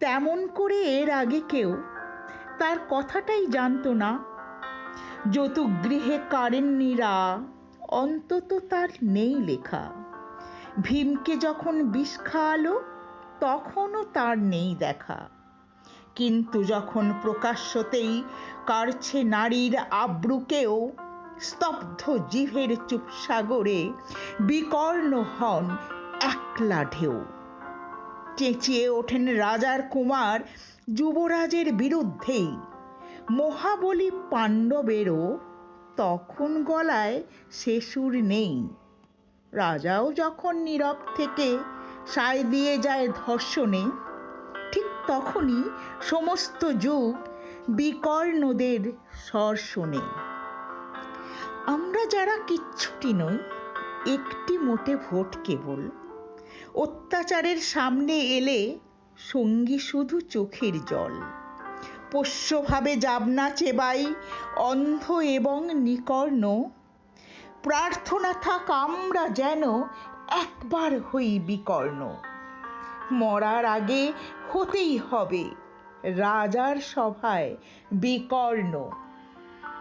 তেমন করে এর আগে কেউ তার কথাটাই জানতো না। যতুগৃহে কারেন্নিরা অন্তত তার নেই লেখা। ভীমকে যখন বিষ খাওয়ালো, তখনও তার নেই দেখা। কিন্তু যখন প্রকাশ্যতেই কারছে নারীর আব্রুকেও, স্তব্ধ জিভের চুপসাগরে বিকর্ণ হন একলা ঢেউ। চেঁচিয়ে ওঠেন রাজার কুমার যুবরাজের বিরুদ্ধেই মহাবলী পাণ্ডবেরও তখন গলায় সে সুর নেই। রাজাও যখন নীরব থেকে সায় দিয়ে যায় ধর্ষণে, ঠিক তখনই সমস্ত যুগ বিকর্ণদের স্বর শোনে। আমরা যারা কিচ্ছুটি নই, একটি মোটে ভোট কেবল। অত্যাচারের সামনে এলে সঙ্গী শুধু চোখের জল। পোষ্যভাবে যাবনা চেবাই, অন্ধ এবং নিকর্ণ। প্রার্থনা থাক আমরা যেন একবার হই বিকর্ণ। মরার আগে হতেই হবে, রাজার সভায় বিকর্ণ।